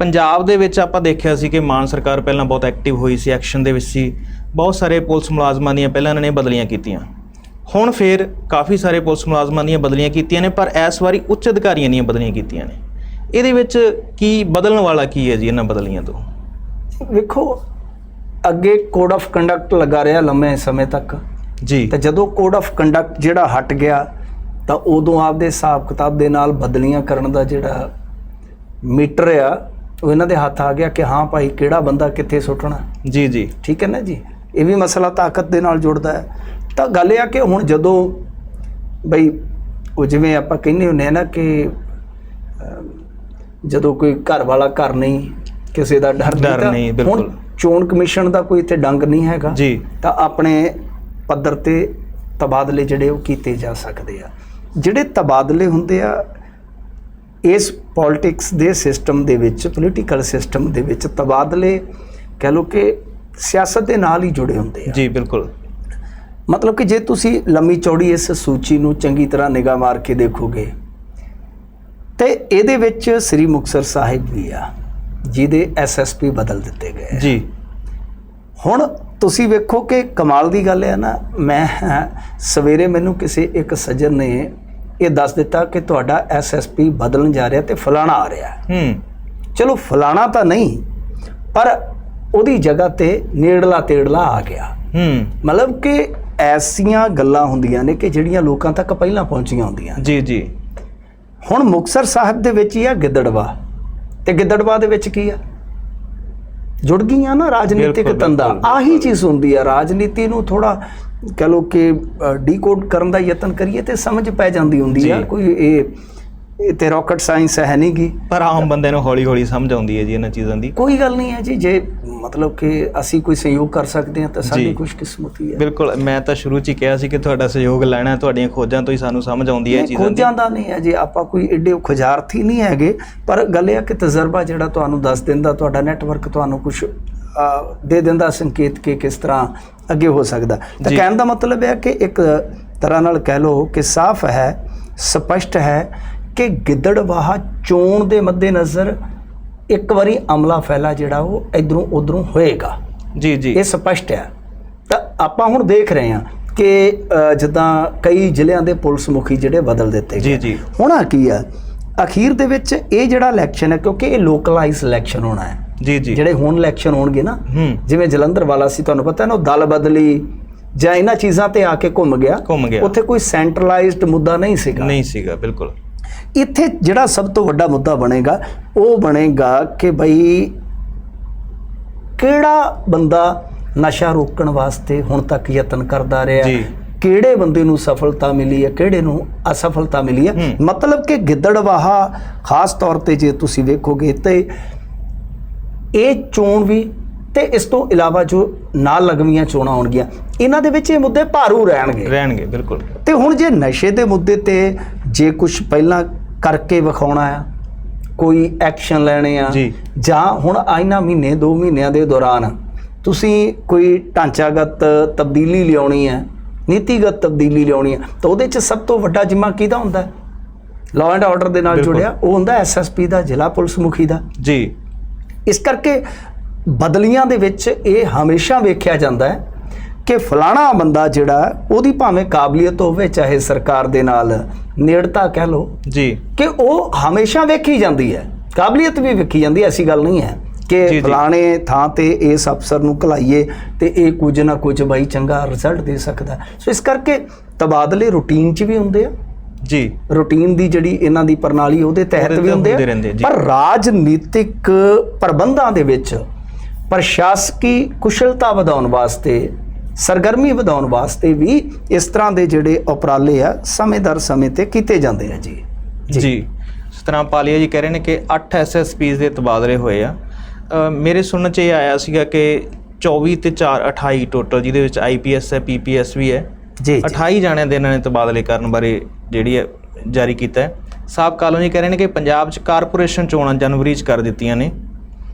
ਪੰਜਾਬ ਦੇ ਵਿੱਚ ਆਪਾਂ ਦੇਖਿਆ ਸੀ ਕਿ ਮਾਨ ਸਰਕਾਰ ਪਹਿਲਾਂ ਬਹੁਤ ਐਕਟਿਵ ਹੋਈ ਸੀ ਐਕਸ਼ਨ ਦੇ ਵਿੱਚ ਸੀ। ਬਹੁਤ ਸਾਰੇ ਪੁਲਿਸ ਮੁਲਾਜ਼ਮਾਂ ਦੀਆਂ ਪਹਿਲਾਂ ਇਹਨਾਂ ਨੇ ਬਦਲੀਆਂ ਕੀਤੀਆਂ। ਹੁਣ ਫੇਰ ਕਾਫੀ ਸਾਰੇ ਪੁਲਿਸ ਮੁਲਾਜ਼ਮਾਂ ਦੀਆਂ ਬਦਲੀਆਂ ਕੀਤੀਆਂ ਨੇ ਪਰ ਇਸ ਵਾਰੀ ਉੱਚ ਅਧਿਕਾਰੀਆਂ ਦੀਆਂ ਬਦਲੀਆਂ ਕੀਤੀਆਂ ਨੇ। ਇਹਦੇ ਵਿੱਚ ਕੀ ਬਦਲਣ ਵਾਲਾ ਕੀ ਹੈ ਜੀ ਇਹਨਾਂ ਬਦਲੀਆਂ ਤੋਂ? ਵੇਖੋ ਅੱਗੇ ਕੋਡ ਆਫ ਕੰਡਕਟ ਲੱਗਾ ਰਿਹਾ ਲੰਮੇ ਸਮੇਂ ਤੱਕ। ਜੀ। ਤੇ ਜਦੋਂ ਕੋਡ ਆਫ ਕੰਡਕਟ ਜਿਹੜਾ ਹਟ ਗਿਆ ਤਾਂ ਉਦੋਂ ਆਪਦੇ ਹਿਸਾਬ ਕਿਤਾਬ ਦੇ ਨਾਲ ਬਦਲੀਆਂ ਕਰਨ ਦਾ ਜਿਹੜਾ ਮੀਟਰ ਆ ਉਹ ਇਹਨਾਂ ਦੇ ਹੱਥ ਆ ਗਿਆ ਕਿ ਹਾਂ ਭਾਈ ਕਿਹੜਾ ਬੰਦਾ ਕਿੱਥੇ ਸੁੱਟਣਾ? ਜੀ ਜੀ। ਠੀਕ ਹੈ ਨਾ ਜੀ? ਇਹ ਵੀ ਮਸਲਾ ਤਾਕਤ ਦੇ ਨਾਲ ਜੁੜਦਾ ਹੈ। ਤਾਂ ਗੱਲ ਇਹ ਆ ਕਿ ਹੁਣ ਜਦੋਂ ਬਈ ਉਹ ਜਿਵੇਂ ਆਪਾਂ ਕਹਿੰਦੇ ਹੁੰਦੇ ਆ ਨਾ ਕਿ ਜਦੋਂ ਕੋਈ ਘਰ ਵਾਲਾ ਘਰ ਨਹੀਂ ਕਿਸੇ ਦਾ ਡਰ ਨਹੀਂ ਹੁਣ ਬਿਲਕੁਲ। ਚੋਣ ਕਮਿਸ਼ਨ ਦਾ ਕੋਈ ਇੱਥੇ ਡੰਗ ਨਹੀਂ ਹੈਗਾ। ਜੀ। ਤਾਂ ਆਪਣੇ ਪੱਧਰ ਤੇ ਤਬਾਦਲੇ ਜਿਹੜੇ ਉਹ ਕੀਤੇ ਜਾ ਸਕਦੇ ਆ। ਜਿਹੜੇ ਤਬਾਦਲੇ ਹੁੰਦੇ ਆ ਇਸ ਪੋਲਿਟਿਕਸ ਦੇ ਸਿਸਟਮ ਦੇ ਵਿੱਚ ਪੋਲੀਟੀਕਲ ਸਿਸਟਮ ਦੇ ਵਿੱਚ ਤਬਾਦਲੇ ਕਹਿ ਲਓ ਕਿ ਸਿਆਸਤ ਦੇ ਨਾਲ ਹੀ ਜੁੜੇ ਹੁੰਦੇ ਆ। ਜੀ ਬਿਲਕੁਲ। ਮਤਲਬ ਕਿ ਜੇ ਤੁਸੀਂ ਲੰਮੀ ਚੌੜੀ ਇਸ ਸੂਚੀ ਨੂੰ ਚੰਗੀ ਤਰ੍ਹਾਂ ਨਿਗਾਹ ਮਾਰ ਕੇ ਦੇਖੋਗੇ ਤੇ ਇਹਦੇ ਵਿੱਚ ਸ੍ਰੀ ਮੁਕਤਸਰ ਸਾਹਿਬ ਵੀ ਆ ਜਿਹਦੇ ਐਸਐਸਪੀ ਬਦਲ ਦਿੱਤੇ ਗਏ। ਜੀ। ਹੁਣ ਤੁਸੀਂ ਵੇਖੋ ਕਿ ਕਮਾਲ ਦੀ ਗੱਲ ਹੈ ਨਾ ਮੈਂ ਸਵੇਰੇ ਮੈਨੂੰ ਕਿਸੇ ਇੱਕ ਸੱਜਣ ਨੇ ਇਹ ਦੱਸ ਦਿੱਤਾ ਕਿ ਤੁਹਾਡਾ ਐਸਐਸਪੀ ਬਦਲਣ ਜਾ ਰਿਹਾ ਤੇ ਫਲਾਣਾ ਆ ਰਿਹਾ। ਹੂੰ। ਚਲੋ ਫਲਾਣਾ ਤਾਂ ਨਹੀਂ ਪਰ ਉਹਦੀ ਜਗ੍ਹਾ ਤੇ ਨੇੜਲਾ ਤੇੜਲਾ ਆ ਗਿਆ। ਹੂੰ। ਮਤਲਬ ਕਿ ਐਸੀਆਂ ਗੱਲਾਂ ਹੁੰਦੀਆਂ ਨੇ ਕਿ ਜਿਹੜੀਆਂ ਲੋਕਾਂ ਤੱਕ ਪਹਿਲਾਂ ਪਹੁੰਚੀਆਂ ਹੁੰਦੀਆਂ ਜੀ ਜੀ। ਹੁਣ ਮੁਕਤਸਰ ਸਾਹਿਬ ਦੇ ਵਿੱਚ ਹੀ ਆ ਗਿੱਦੜਵਾ। ਤੇ ਗਿੱਦੜਵਾ ਦੇ ਵਿੱਚ ਕੀ ਆ? ਜੁੜ ਗਈਆਂ ਨਾ ਰਾਜਨੀਤਿਕ ਤੰਦਾਂ। ਆਹੀ ਚੀਜ਼ ਹੁੰਦੀ ਆ ਰਾਜਨੀਤੀ ਨੂੰ ਥੋੜਾ ਕਹ ਲੋ ਕਿ ਡੀਕੋਡ ਕਰਨ ਦਾ ਯਤਨ ਕਰੀਏ ਤੇ ਸਮਝ ਪੈ ਜਾਂਦੀ ਹੁੰਦੀ ਆ ਜੀ। ਕੋਈ ਇਹ ਇਹ ਤੇ ਰਾਕਟ ਸਾਇੰਸ ਹੈ ਨਹੀਂ ਗੀ ਪਰ ਆਮ ਬੰਦੇ ਨੂੰ ਹੌਲੀ ਹੌਲੀ ਸਮਝ ਆਉਂਦੀ ਹੈ ਜੀ ਇਹਨਾਂ ਚੀਜ਼ਾਂ ਦੀ ਕੋਈ ਗੱਲ ਨਹੀਂ ਹੈ ਜੀ ਜੇ ਮਤਲਬ ਕਿ ਅਸੀਂ ਕੋਈ ਸਹਿਯੋਗ ਕਰ ਸਕਦੇ ਹਾਂ ਤਾਂ ਸਾਡੀ। ਖੁਸ਼ਕਿਸਮਤੀ ਹੈ ਬਿਲਕੁਲ ਮੈਂ ਤਾਂ ਸ਼ੁਰੂ 'ਚ ਹੀ ਕਿਹਾ ਸੀ ਕਿ ਤੁਹਾਡਾ ਸਹਿਯੋਗ ਲੈਣਾ ਹੈ ਤੁਹਾਡੀਆਂ ਖੋਜਾਂ ਤੋਂ ਹੀ ਸਾਨੂੰ ਸਮਝ ਆਉਂਦੀ ਹੈ ਚੀਜ਼ਾਂ ਦੀ ਖੋਜਾਂ ਦਾ ਨਹੀਂ ਹੈ ਜੀ ਆਪਾਂ ਕੋਈ ਏਡੇ ਖੁਜਾਰਥੀ ਨਹੀਂ ਹੈਗੇ ਪਰ ਗੱਲ ਇਹ ਆ ਕਿ ਤਜਰਬਾ ਜਿਹੜਾ ਤੁਹਾਨੂੰ ਦੱਸ ਦਿੰਦਾ ਤੁਹਾਡਾ ਨੈਟਵਰਕ ਤੁਹਾਨੂੰ ਕੁਝ ਦੇ ਦਿੰਦਾ ਸੰਕੇਤ ਕਿ ਕਿਸ ਤਰ੍ਹਾਂ ਅੱਗੇ ਹੋ ਸਕਦਾ। ਤਾਂ ਜੀ। ਕਹਿਣ ਦਾ ਮਤਲਬ ਹੈ ਕਿ ਇੱਕ ਤਰ੍ਹਾਂ ਨਾਲ ਕਹਿ ਲਓ ਕਿ ਸਾਫ਼ ਹੈ ਸਪਸ਼ਟ ਹੈ ਕਿ ਗਿੱਦੜਵਾਹਾ ਚੋਣ ਦੇ ਮੱਦੇਨਜ਼ਰ ਇੱਕ ਵਾਰੀ ਅਮਲਾ ਫੈਲਾ ਜਿਹੜਾ ਉਹ ਇਧਰੋਂ ਉਧਰੋਂ ਹੋਏਗਾ। ਜੀ ਜੀ। ਇਹ ਸਪਸ਼ਟ ਹੈ। ਤਾਂ ਆਪਾਂ ਹੁਣ ਦੇਖ ਰਹੇ ਹਾਂ ਕਿ ਜਿੱਦਾਂ ਕਈ ਜ਼ਿਲ੍ਹਿਆਂ ਦੇ ਪੁਲਿਸ ਮੁਖੀ ਜਿਹੜੇ ਬਦਲ ਦਿੱਤੇ ਜੀ, ਗਏ। ਜੀ। ਹੋਣਾ ਕੀ ਆ? ਅਖੀਰ ਦੇ ਵਿੱਚ ਇਹ ਜਿਹੜਾ ਇਲੈਕਸ਼ਨ ਹੈ ਕਿਉਂਕਿ ਇਹ ਲੋਕਲਾਈਜ਼ ਇਲੈਕਸ਼ਨ ਹੋਣਾ ਹੈ। ਜੀ ਜੀ। ਜਿਹੜੇ ਹੁਣ ਇਲੈਕਸ਼ਨ ਹੋਣਗੇ ਨਾ ਜਿਵੇਂ ਜਲੰਧਰ ਵਾਲਾ ਸੀ ਤੁਹਾਨੂੰ ਪਤਾ ਹੈ ਨਾ ਉਹ ਦਲ ਬਦਲੀ ਜਾਂ ਇਹਨਾਂ ਚੀਜ਼ਾਂ ਤੇ ਆ ਕੇ ਘੁੰਮ ਗਿਆ। ਘੁੰਮ ਗਿਆ। ਉੱਥੇ ਕੋਈ ਸੈਂਟਰਲਾਈਜ਼ਡ ਮੁੱਦਾ ਨਹੀਂ ਸੀਗਾ। ਨਹੀਂ ਸੀਗਾ ਬਿਲਕੁਲ। ਇੱਥੇ ਜਿਹੜਾ ਸਭ ਤੋਂ ਵੱਡਾ ਮੁੱਦਾ ਬਣੇਗਾ ਉਹ ਬਣੇਗਾ ਕਿ ਭਈ ਕਿਹੜਾ ਬੰਦਾ ਨਸ਼ਾ ਰੋਕਣ ਵਾਸਤੇ ਹੁਣ ਤੱਕ ਯਤਨ ਕਰਦਾ ਰਿਹਾ ਜੀ। ਕਿਹੜੇ ਬੰਦੇ ਨੂੰ ਸਫਲਤਾ ਮਿਲੀ ਹੈ ਕਿਹੜੇ ਨੂੰ ਅਸਫਲਤਾ ਮਿਲੀ ਹੈ। ਮਤਲਬ ਕਿ ਗਿੱਦੜਵਾਹਾ ਖਾਸ ਤੌਰ ਤੇ ਜੇ ਤੁਸੀਂ ਵੇਖੋਗੇ ਤੇ ਇਹ ਚੋਣ ਵੀ ਤੇ ਇਸ ਤੋਂ ਇਲਾਵਾ ਜੋ ਨਾਲ ਲਗਵੀਆਂ ਚੋਣਾਂ ਹੋਣਗੀਆਂ ਇਹਨਾਂ ਦੇ ਵਿੱਚ ਇਹ ਮੁੱਦੇ ਭਾਰੂ ਰਹਿਣਗੇ ਰਹਿਣਗੇ ਬਿਲਕੁਲ ਤੇ ਹੁਣ ਜੇ ਨਸ਼ੇ ਦੇ ਮੁੱਦੇ ਤੇ ਜੇ ਕੁਝ ਪਹਿਲਾਂ ਕਰਕੇ ਵਿਖਾਉਣਾ ਆ ਕੋਈ ਐਕਸ਼ਨ ਲੈਣੇ ਆ ਜੀ। ਜਾਂ ਹੁਣ ਆਇਨਾ ਮਹੀਨੇ 2 ਮਹੀਨਿਆਂ ਦੇ ਦੌਰਾਨ ਤੁਸੀਂ ਕੋਈ ਢਾਂਚਾਗਤ ਤਬਦੀਲੀ ਲਿਆਉਣੀ ਹੈ ਨੀਤੀਗਤ ਤਬਦੀਲੀ ਲਿਆਉਣੀ ਹੈ ਤਾਂ ਉਹਦੇ 'ਚ ਸਭ ਤੋਂ ਵੱਡਾ ਜਿੰਮਾ ਕਿਹਦਾ ਹੁੰਦਾ? ਹੈ ਲਾਅ ਐਂਡ ਆਰਡਰ ਦੇ ਨਾਲ। ਜੁੜਿਆ ਉਹ ਹੁੰਦਾ ਐਸਐਸਪੀ ਦਾ ਜ਼ਿਲ੍ਹਾ ਪੁਲਿਸ ਮੁਖੀ ਦਾ। ਜੀ। ਇਸ ਕਰਕੇ ਬਦਲੀਆਂ ਦੇ ਵਿੱਚ ਇਹ ਹਮੇਸ਼ਾ ਵੇਖਿਆ ਜਾਂਦਾ ਹੈ ਕਿ ਫਲਾਣਾ ਬੰਦਾ ਜਿਹੜਾ ਉਹਦੀ ਭਾਵੇਂ ਕਾਬਲੀਅਤ ਹੋਵੇ ਚਾਹੇ ਸਰਕਾਰ ਦੇ ਨਾਲ ਨੇੜਤਾ ਕਹਿ ਲਓ ਜੀ। ਕਿ ਉਹ ਹਮੇਸ਼ਾ ਵੇਖੀ ਜਾਂਦੀ ਹੈ। ਕਾਬਲੀਅਤ ਵੀ ਵੇਖੀ ਜਾਂਦੀ ਐਸੀ ਗੱਲ ਨਹੀਂ ਹੈ। ਕਿ। ਫਲਾਣੇ ਥਾਂ ਤੇ ਇਸ ਅਫਸਰ ਨੂੰ ਘਲਾਈਏ ਤੇ ਇਹ ਕੁਝ ਨਾ ਕੁਝ ਬਾਈ ਚੰਗਾ ਰਿਜ਼ਲਟ ਦੇ ਸਕਦਾ। ਸੋ ਇਸ ਕਰਕੇ ਤਬਾਦਲੇ ਰੂਟੀਨ 'ਚ ਵੀ ਹੁੰਦੇ ਆ ਜੀ ਰੂਟੀਨ ਦੀ ਜਿਹੜੀ ਇਹਨਾਂ ਦੀ ਪ੍ਰਣਾਲੀ ਉਹਦੇ ਤਹਿਤ ਵੀ ਹੁੰਦੇ ਆ। ਪਰ ਰਾਜਨੀਤਿਕ ਪ੍ਰਬੰਧਾਂ ਦੇ ਵਿੱਚ ਪ੍ਰਸ਼ਾਸਕੀ ਕੁਸ਼ਲਤਾ ਵਧਾਉਣ ਵਾਸਤੇ ਸਰਗਰਮੀ ਵਧਾਉਣ ਵਾਸਤੇ ਵੀ ਇਸ ਤਰ੍ਹਾਂ ਦੇ ਜਿਹੜੇ ਉਪਰਾਲੇ ਆ ਸਮੇਂ ਦਰ ਸਮੇਂ ਤੇ ਕੀਤੇ ਜਾਂਦੇ ਆ ਜੀ ਜੀ ਇਸ ਤਰ੍ਹਾਂ ਪਾਲੀਆ ਜੀ ਕਹਿ ਰਹੇ ਨੇ ਕਿ 8 ਐਸਐਸਪੀਸ ਦੇ ਤਬਾਦਲੇ ਹੋਏ ਆ ਮੇਰੇ ਸੁਣਨ ਚ ਇਹ ਆਇਆ ਸੀਗਾ ਕਿ 24 ਤੇ 4 28 ਟੋਟਲ ਜਿਹਦੇ ਵਿੱਚ ਆਈਪੀਐਸ ਹੈ ਪੀਪੀਐਸ ਵੀ ਹੈ। ਜੀ ਜੀ। 28 ਜਾਣਿਆਂ ਦੇ ਇਹਨਾਂ ਨੇ ਤਬਾਦਲੇ ਕਰਨ ਬਾਰੇ ਜਿਹੜੀ ਹੈ ਜਾਰੀ ਕੀਤਾ ਹੈ। ਸਾਬ ਕਾਲੋਨੀ ਕਹਿ ਰਹੇ ਨੇ ਕਿ ਪੰਜਾਬ 'ਚ ਕਾਰਪੋਰੇਸ਼ਨ ਚੋਣਾਂ ਜਨਵਰੀ 'ਚ ਕਰ ਦਿੱਤੀਆਂ ਨੇ।